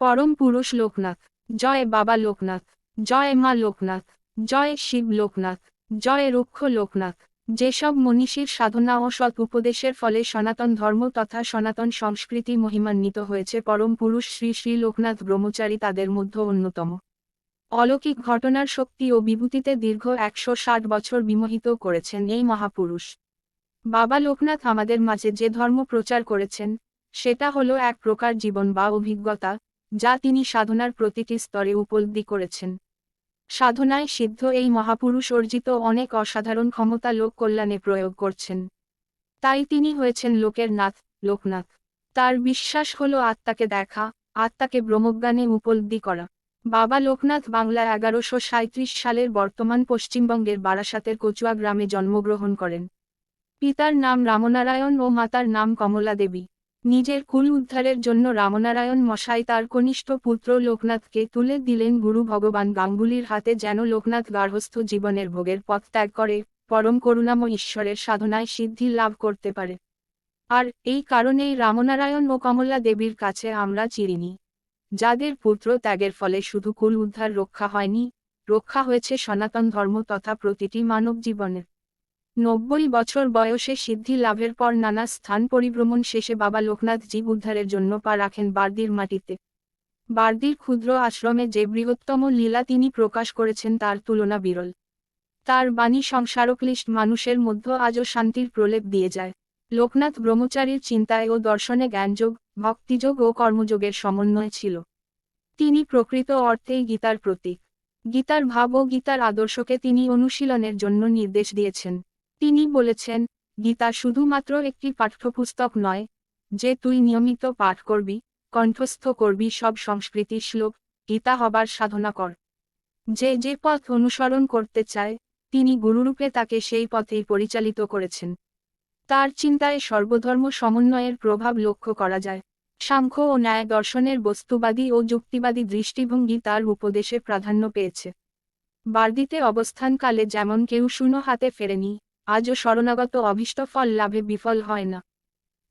পরম পুরুষ লোকনাথ। জয় বাবা লোকনাথ। জয় মা লোকনাথ। জয় শিব লোকনাথ। জয় রুক্ষ লোকনাথ। যেসব মনীষীর সাধনা ও সৎ উপদেশের ফলে সনাতন ধর্ম তথা সনাতন সংস্কৃতি মহিমান্বিত হয়েছে, পরম পুরুষ শ্রী শ্রী লোকনাথ ব্রহ্মচারী তাদের মধ্যে অন্যতম। অলৌকিক ঘটনার শক্তি ও বিভূতিতে দীর্ঘ একশো ষাট বছর বিমোহিত করেছেন এই মহাপুরুষ। বাবা লোকনাথ আমাদের মাঝে যে ধর্ম প্রচার করেছেন, সেটা হলো এক প্রকার জীবন বা অভিজ্ঞতা যা তিনি সাধনার প্রতিটি স্তরে উপলব্ধি করেছেন। সাধনায় সিদ্ধ এই মহাপুরুষ অর্জিত অনেক অসাধারণ ক্ষমতা লোক কল্যাণে প্রয়োগ করছেন। তাই তিনি হয়েছেন লোকের নাথ, লোকনাথ। তার বিশ্বাস হল আত্মাকে দেখা, আত্মাকে ব্রহ্মজ্ঞানে উপলব্ধি করা। বাবা লোকনাথ বাংলা এগারোশো সালের বর্তমান পশ্চিমবঙ্গের বারাসাতের কচুয়া গ্রামে জন্মগ্রহণ করেন। পিতার নাম রামনারায়ণ ও মাতার নাম কমলা দেবী নিজের কুল উদ্ধারের জন্য রামনারায়ণ মশাই তার কনিষ্ঠ পুত্র লোকনাথকে তুলে দিলেন গুরু ভগবান গাঙ্গুলির হাতে যেন লোকনাথ গার্হস্থ জীবনের ভোগের পথ ত্যাগ করে, পরম করুণাম ঈশ্বরের সাধনায় সিদ্ধি লাভ করতে পারে। আর এই কারণেই রামনারায়ণ ও কমলা দেবীর কাছে আমরা চিরিনি। যাদের পুত্র ত্যাগের ফলে শুধু কুল উদ্ধার রক্ষা হয়নি, রক্ষা হয়েছে সনাতন ধর্ম তথা প্রতিটি মানব জীবনের। নব্বই বছর বয়সে সিদ্ধি লাভের পর নানা স্থান পরিভ্রমণ শেষে বাবা লোকনাথ জীব উদ্ধারের জন্য পা রাখেন বার্দির মাটিতে। বার্দির ক্ষুদ্র আশ্রমে যে বৃহত্তম লীলা তিনি প্রকাশ করেছেন তার তুলনা বিরল। তার বাণী সংসারক্লিষ্ট মানুষের মধ্যে আজও শান্তির প্রলেপ দিয়ে যায়। লোকনাথ ব্রহ্মচারীর চিন্তায় ও দর্শনে জ্ঞানযোগ, ভক্তিযোগ ও কর্মযোগের সমন্বয় ছিল। তিনি প্রকৃত অর্থেই গীতার প্রতীক। গীতার ভাব ও গীতার আদর্শকে তিনি অনুশীলনের জন্য নির্দেশ দিয়েছেন। তিনি বলেছেন, গীতা শুধুমাত্র একটি পাঠ্যপুস্তক নয়, যে তুই নিয়মিত পাঠ করবি, কণ্ঠস্থ করবি সব সংস্কৃতি শ্লোক, গীতা হবার সাধনা কর। যে যে পথ অনুসরণ করতে চায়, তিনি গুরুরূপে তাকে সেই পথেই পরিচালিত করেছেন। তার চিন্তায় সর্বধর্ম সমন্বয়ের প্রভাব লক্ষ্য করা যায়। সাংখ্য ও ন্যায় দর্শনের বস্তুবাদী ও যুক্তিবাদী দৃষ্টিভঙ্গি তার উপদেশে প্রাধান্য পেয়েছে। বার্দিতে অবস্থানকালে যেমন কেউ শূন্য হাতে ফেরেনি আজও শরণাগত অভীষ্ট ফল লাভে বিফল হয় না।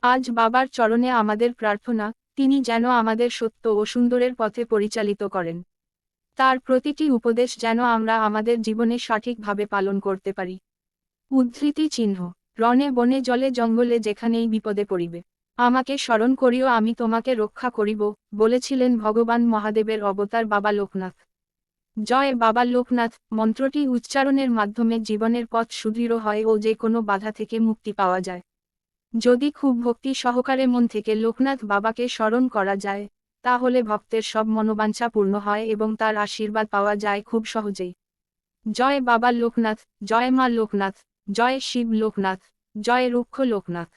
আজ বাবার চরণে আমাদের প্রার্থনা, তিনি যেন আমাদের সত্য ও সুন্দরের পথে পরিচালিত করেন। তার প্রতিটি উপদেশ যেন আমরা আমাদের জীবনে সঠিকভাবে পালন করতে পারি। উদ্ধৃতি চিহ্ন, রণে বনে জলে জঙ্গলে যেখানেই বিপদে পড়িবে। আমাকে স্মরণ করিও আমি তোমাকে রক্ষা করিব, বলেছিলেন ভগবান মহাদেবের অবতার বাবা লোকনাথ। জয় বাবা লোকনাথ, মন্ত্রটি উচ্চারণের মাধ্যমে জীবনের পথ সুদৃঢ় হয় ও যে কোনো বাধা থেকে মুক্তি পাওয়া যায়। যদি খুব ভক্তি সহকারে মন থেকে লোকনাথ বাবাকে স্মরণ করা যায়, তাহলে ভক্তের সব মনোবাঞ্ছা পূর্ণ হয় এবং তার আশীর্বাদ পাওয়া যায় খুব সহজেই। জয় বাবা লোকনাথ, জয় মা লোকনাথ, জয় শিব লোকনাথ, জয় রুক্ষ লোকনাথ।